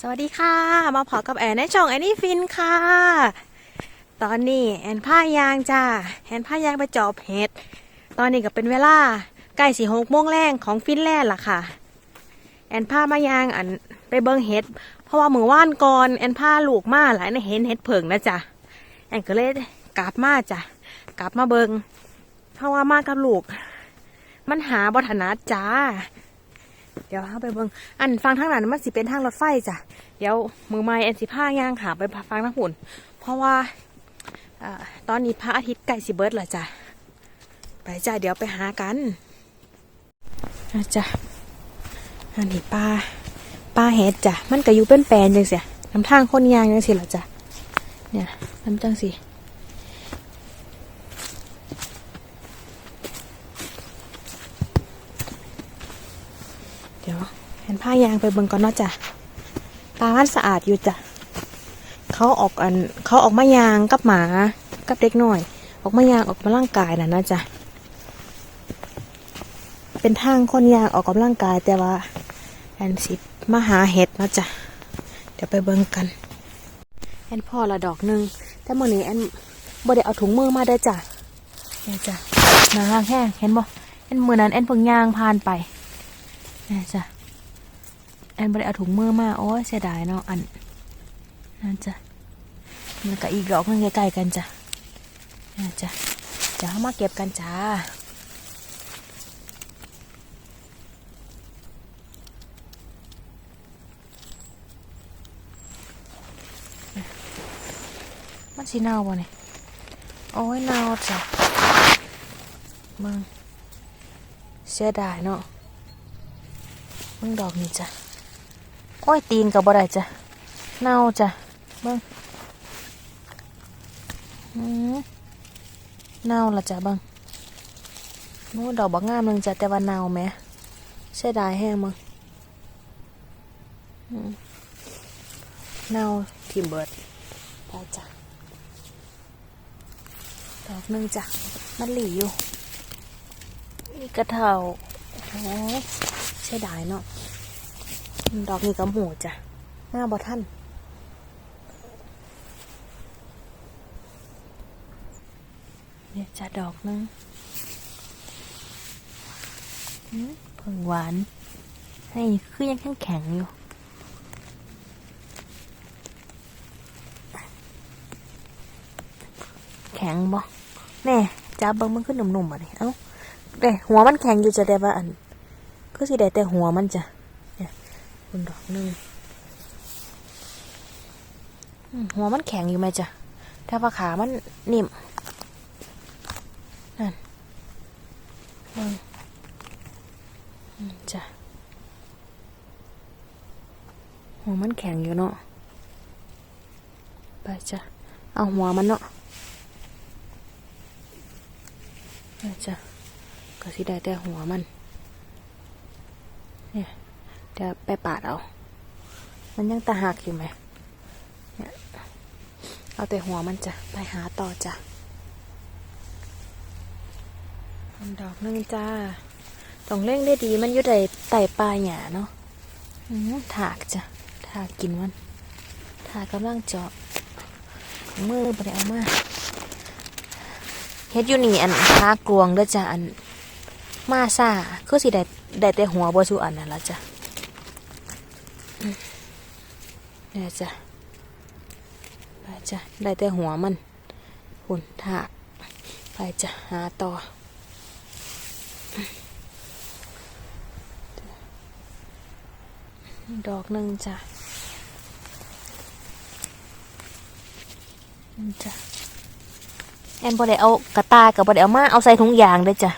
สวัสดีค่ะ มาพอกับแอนในช่องแอนนี่ฟินค่ะ ตอนนี้แอนผ้ายางจ้าแอนผ้ายางไปจอบเห็ด ตอนนี้ก็เป็นเวลาใกล้สี่หกโมงแรงของฟินแลนด์ล่ะค่ะ แอนผ้ามายางอันไปเบิงเห็ด เพราะว่ามือว่านก่อนแอนผ้าลูกมาหลายในเห็นเห็ดเผิงนะจ้ะแอนก็เลยกลับมาจ้ะกลับมาเบิงเพราะว่ามากับลูก มันหาบถนัดจ้า เดี๋ยวเข้าไปเบิงอันฟังทางนั้นมันสิเป็นทางรถไฟจ้ะ เดี๋ยวมือไม้แอนสิผ้าย่างหาไปฟังทางหุ่น เพราะว่าอตอนนี้พระอาทิตย์ใกล้สิเบิดแล้วจ้ะ ไปจ้ะเดี๋ยวไปหากันนะจ้ะอันนี้ปลาปลาเห็ดจ้ะ มันก็อยู่เป็นแปลนจังเสียน้ำทางคนยางจังสิละจ้ะ เนี่ยน้ำจังสิ เดี๋ยวเห็น ผ้ายางไปเบิ่งก่อนเนาะจ้ะปลามันสะอาดอยู่จ้ะเขาออกอันเขาออกมายางกับหมากับเด็กหน่อย ออกมายางออกมาร่างกายน่ะนะจ๊ะเป็นทางคนยางออกกำลังกายแต่ว่าแอนสิมาหาเห็ดนะจ้ะเดี๋ยวไปเบิ่งกันแอนพ่อละดอกหนึ่งแต่เมื่อนี้แอนบ่ได้เอาถุงมือมาเด้จ้ะเนี่ยจ้ะมาห้างแห้งเห็นบ่แอนมือนั้นแอนเพิ่งยางผ่านไปนี่จ้ะ แอนบริเอาถุงมือมาโอ้เสียดายเนาะอันนั่นจ้ะแล้วก็อีกดอกหนึงใกล้ๆกันจ้ะนี่จ้ะจะเอามาเก็บกันจ้ามันสีเน่าบ่เนี่ยโอ้ยเน่าจ้ะมึงเสียดายเนาะมึงดอกนี่จ้ะ โอ้ย ตีนกับบ่ได้จ้ะ เน่าจ้ะ เบิ่งเน่าละจ้ะเบิ่งโน้ดอกบักงามหนึงจ้ะ แต่ว่าเน่าแหมเสียดายแห้งมึงเน่าทิมเบิดได้จ้ะ ดอกหนึงจ้ะ มันหลีอยู่ นี่กระเทาโอ้ใช่ได้เนาะ ดอกนี้ก็หมูจ้ะหน้าบอท่านเนี่ยจะดอกนึงหืมเพิ่งหวาน ให้คือยังแข็งแข็งอยู่แข็งบ่แน่จับเบิ้งมันขึ้นหนุ่มๆอะนี่เอ้าแต่หัวมันแข็งอยู่จะได้ว่าอันก็สิได้แต่หัวมันจ้ะ คุณดอกหนึ่งหัวมันแข็งอยู่ไหมจ้ะถ้าว่าขามันนิ่ม นั่นจ้ะ หัวมันแข็งอยู่เนาะ ไปจ้ะ เอาหัวมันเนาะไปจ้ะ ก็สิได้แต่หัวมัน เนี่ย เดี๋ยวไปปาดเอา มันยังตาหักอยู่ไหมเนี่ยเอาแต่หัวมันจ้ะ ไปหาต่อจ้ะอันดอกนึงจ้าต้องเร่งได้ดี มันอยู่ในไต่ปลายหยาเนาะอืมถากจ้ะ ถากกินมัน ถากกำลังเจาะมือไปเอามาเฮ็ดอยู่นี่อันหากลวงเด้อจ้ะอันมาซ่าคือสิได้ได้แต่หัวบ่สุอันนั่นละจ้ะอืมเนี่จ้ะไปจ้ะได้แต่หัวมันหุ่นถากไปจ้ะหาต่อดอกหนึ่งจ้ะจ้ะแอนบ่ได้เอากระตากับบ่ได้เอามาเอาใส่ถุงยางเด้จ้ะ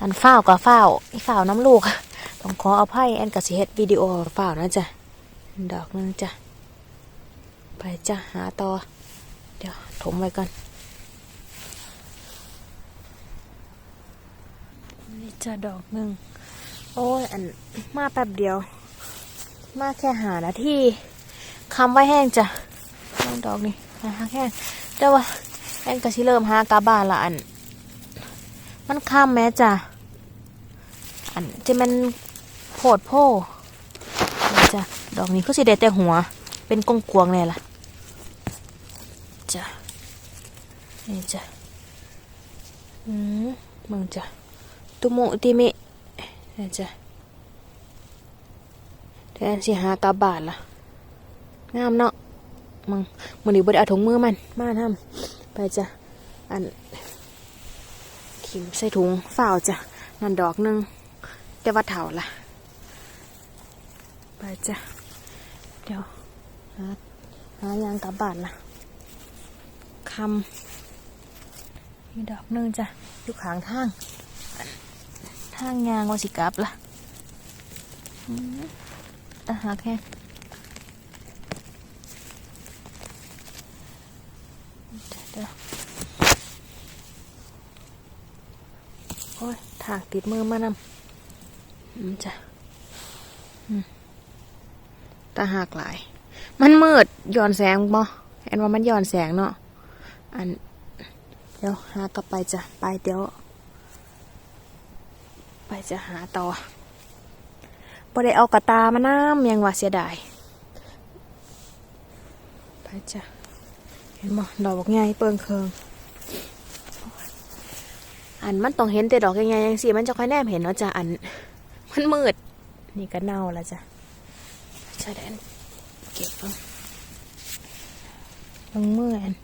อันฝ้าวกับฝ้าวอ้ฝ้าวน้ำลูกต้องขออภัยแอนกับสิเฮ็ดวิดีโอฝ้าวนะจ๊ะดอกนึงจ้ะ ไปจ้ะหาต่อ เดี๋ยวถมไว้ก่อนนี่จะดอกหนึ่งโอ้ยอันมาแป๊บเดียว มาแค่หานาทีคำไว้แห้งจ้ะน้องดอกนี่หาแห้งแต่ว่าแอนก็สิเริ่มหากาบ้านละอัน มันข้ามแม้จ้ะอันจะมันโผดโพ่จ้ะดอกนี้ก็สิได้แต่หัว เป็นกงกวงเลยล่ะ นี่จ้ะอืมมึงจ้ะตุโมติมินี่จ้ะเดี๋ยวอันสิหากลับานล่ะงามเนาะมึงมันนี้บ่ได้เอาถุงมือมัน มาทำไปจ้ะอันขิมใส่ถุงฝ้าวจ้ะนั่นดอกนึงแต่ว่าเถาล่ะ ไปจ้ะเดี๋ยวหาหายางกลับบ้านละคำ มีดอกนึงจ้ะอยู่ขางทาง ทางยางว่าสิกลับละตาหักแค่เดี๋ยวโอ้ยถากติดมือมานำอืมจ้ะตาหักหลาย มันมืดย้อนแสงบ่แอนว่ามันย้อนแสงเนาะอัน เดี๋ยวหากลับไปจ้ะ ไปเดี๋ยว ไปจะหาต่อบ่ได้เอากระตามาน้ำยังว่าเสียดาย ไปจ้ะ เห็นบ่ดอกบอกไงเปิงเคิงอันมันต้องเห็นแต่ดอกใหญ่ๆยังสิมันจะค่อยแนมเห็นเนาะจ้ะอัน มันมืด นี่ก็เน่าแล้วจ้ะใช่แดนเก็บเบิ่งลงมืออัน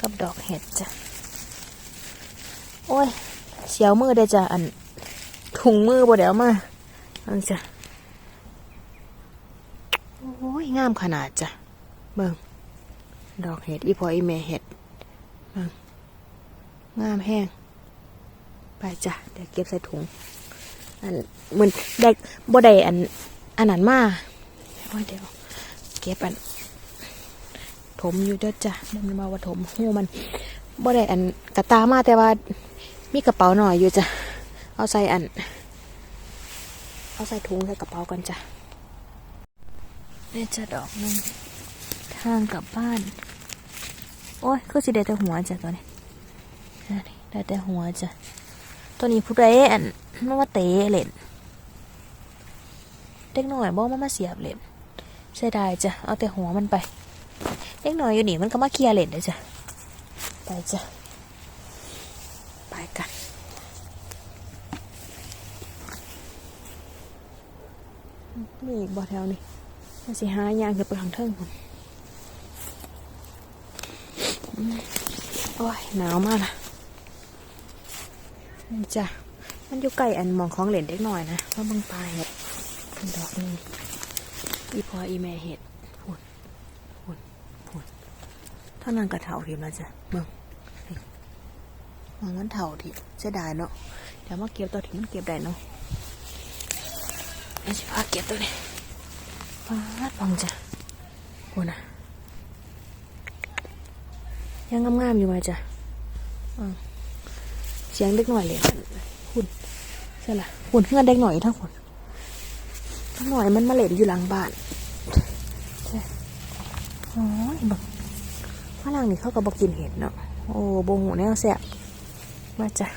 กับดอกเห็ดจ้ะ โอ้ย เสียวมือได้จ้ะอันถุงมือบ่เดี๋ยวมาอันจ้ะโอ้ยงามขนาดจ้ะเบิ่งดอกเห็ดอีพออีแม่เห็ดเบิ่งงามแห้งไปจ้ะเดี๋ยวเก็บใส่ถุงอันเหมือนได้บ่ได้อันอันนั้นมาว่าเดี๋ยวเก็บอันถมอยู่เด้อจ้ะมันมาว่าถมหูมันบ่ได้อันกระตามาแต่ว่า มีกระเป๋าหน่อยอยู่จ้ะ เอาใส่อัน เอาใส่ถุงใส่กระเป๋ากันจ้ะนี่จะดอกหนึงทางกลับบ้าน โอ้ยคือสิได้แต่หัวจ้ะตัวนี้ได้แต่หัวจ้ะ ตัวนี้ผู้ใดอันมันว่าเตะเล่นเด็กหน่อยบ่มามาเสียบเล่นเสียดายจ้ะ เอาแต่หัวมันไป เด็กหน่อยอยู่นี่มันก็มาเคลียร์เล่นเลยจ้ะ ไปจ้ะ ไปกัน มีอีกบ่อแถวนี่มันสิหายางจะไปทางเทิงผมโอ้ยหนาวมากนะนี่จ้ะมันอยู่ใกล้อันมองของเหล่นเด็กหน่อยนะว่าะบางปลายเห็ดเป็นดอกนึงอีพออีแม่เห็ดพุ่นพุ่นพุ่นท่านั้นกระเถาทีมแล้วจ้ะเบิ่งมองมันเถาทีเสียดายเนาะเดี๋ยวมาเก็บตัวที่มันเก็บได้เนาะ นี่สิพาเก็บตัวนี้ปาดฟังจ้ะพุ่นนะยังงามๆอยู่ไหมจ้ะอ่าเสียงเด็กหน่อยเลยหุ่นใช่ละหุ่นเพื่อนเด็กหน่อยทั้งคนทั้งหน่อยมันมาเล่นอยู่หลังบ้านใช่โอ้ยบักฝรั่งนี่เขาก็บอกกินเห็ดเนาะโอ้โบหูแนวแสบมาจ้ะ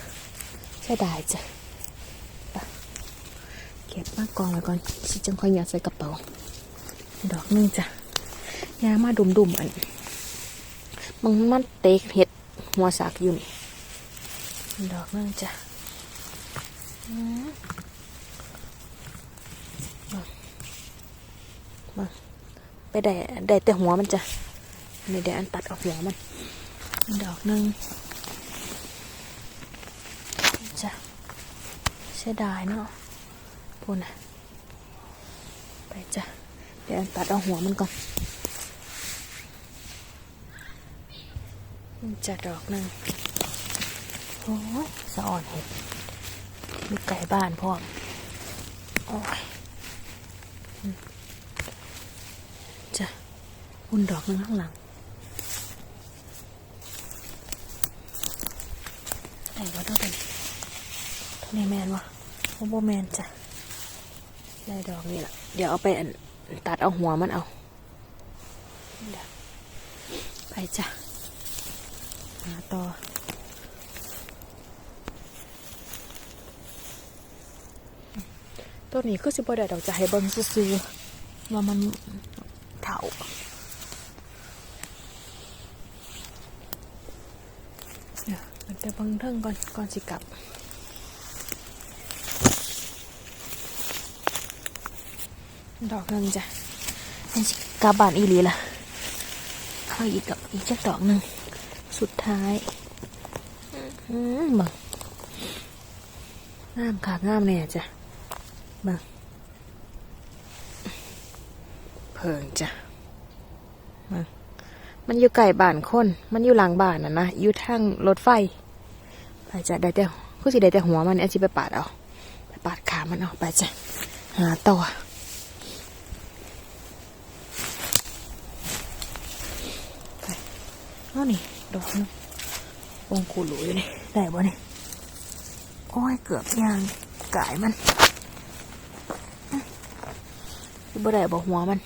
ใช่ได้จ้ะไปเก็บมากองไว้ก่อนสิจังค่อยยัดใส่กระเป๋า ดอกนึงจ้ะยามาดุมๆอันมึงมันเตะเห็ดหัวสักอยู่นี่ดอกนึงจ้ะอืมมาไปได้ได้แต่หัวมันจ้ะนี่เดี๋ยวอันตัดออกหัวมัน ดอกนึงจ้ะเสียดายเนาะ พูดนะไปจ้ะ เดี๋ยวตัดเอาหัวมันก่อนจะดอกหนึงโอ้ยสะอ่อนเห็ดมีไก่บ้านพ่อโอ้ยจ้ะหุ่นดอกหนึงข้างหลังไหนวะต้องเป็นทำไมแมนวะโอโบแมนจ้ะ ได้ดอกนี่แหละเดี๋ยวเอาไปตัดเอาหัวมันเอาไปจ้ะหาต่อต้นนี้ก็สิบ่ได้ดอกจะให้เบิ่งซื่อว่ามันเถาเดี๋ยวมันจะเบังเทิงก่อนก่อนสิกลับ ดอกหนึ่งจ้ะนี่กลับานอีหลีล่ะเข้าอีกดอกอีกจักดอกหนึ่งสุดท้ายอืมบังงามค่ะงามเนี่ยจ้ะบังเพิงจ้ะบังมันอยู่ไก่บ้านคน มันอยู่หลังบ้านน่ะนะอยู่ทางรถไฟไปจ้ะได้แต่ผู้สิได้แต่หัวมันเอาจิไปปาดเอาไปปาดขามันเอาไปจ้ะหาต่อ เอานี่ดอกนึงวงคูหลุยนี่ได้บ่นี่โอ้ยเกือบยางกายมันอื้อสิบ่ได้บ่หัวมัน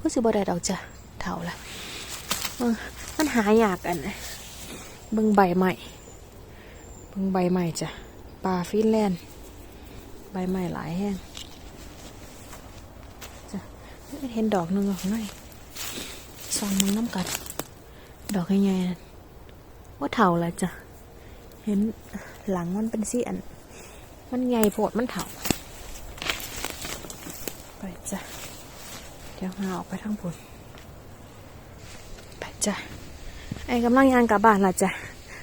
ก็สิบ่ได้ดอกจ้ะเท่าละเออมันหายากกันนะเบิ่งใบใหม่เบิ่งใบใหม่จ้ะปลาฟินแลนด์ใบใหม่หลายแห้งจ้ะเห็นดอกหนึงออกหน่อยส่องมึงน้ำกัด ดอกใหญ่ๆว่าเถาละจ้ะ เห็นหลังมันเป็นสีอัน มันใหญ่โพดมันเถาไปจ้ะ เดี๋ยวหาออกไปทางบนไปจ้ะ ไอ้กำลังยางกลับบ้านละจ้ะ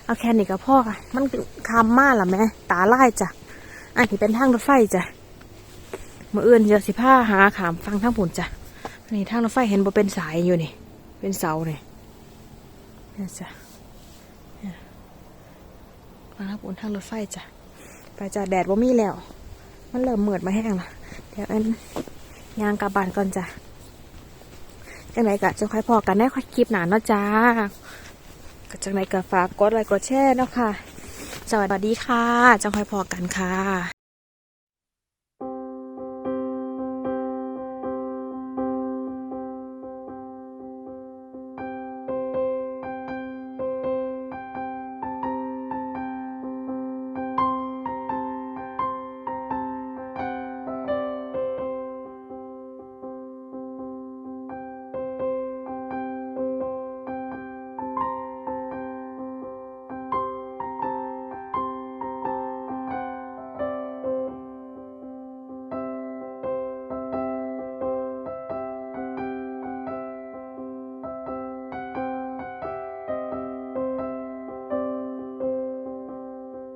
เอาแค่นี้กับพ่อค่ะ มันคำมมากละแม่ตาไล่จ้ะ อันนี้เป็นทางรถไฟจ้ะเมื่ออื่นเดี๋ยวสิผ้าหาขามฟังทางผุนจ้ะนนี้ทางรถไฟเห็นบ่เป็นสายอยู่นี่ เป็นเสาเนี่ย นี่จ้ะเนี่ยมาครับบนทางรถไฟจ้ะ ไปจ้ะแดดว่ามีแล้ว มันเริ่มเหมือดมาแห้งละเดี๋ยวอันยางกลับบ้านก่อนจ้ะจังไหนกะจะค่อยพอกันได้ค่อยคลิปหนาเนาะจ้าก็จังไหนกะฝากกดไลค์กดแชร์เนาะค่ะ สวัสดีค่ะจังค่อยพอกันค่ะ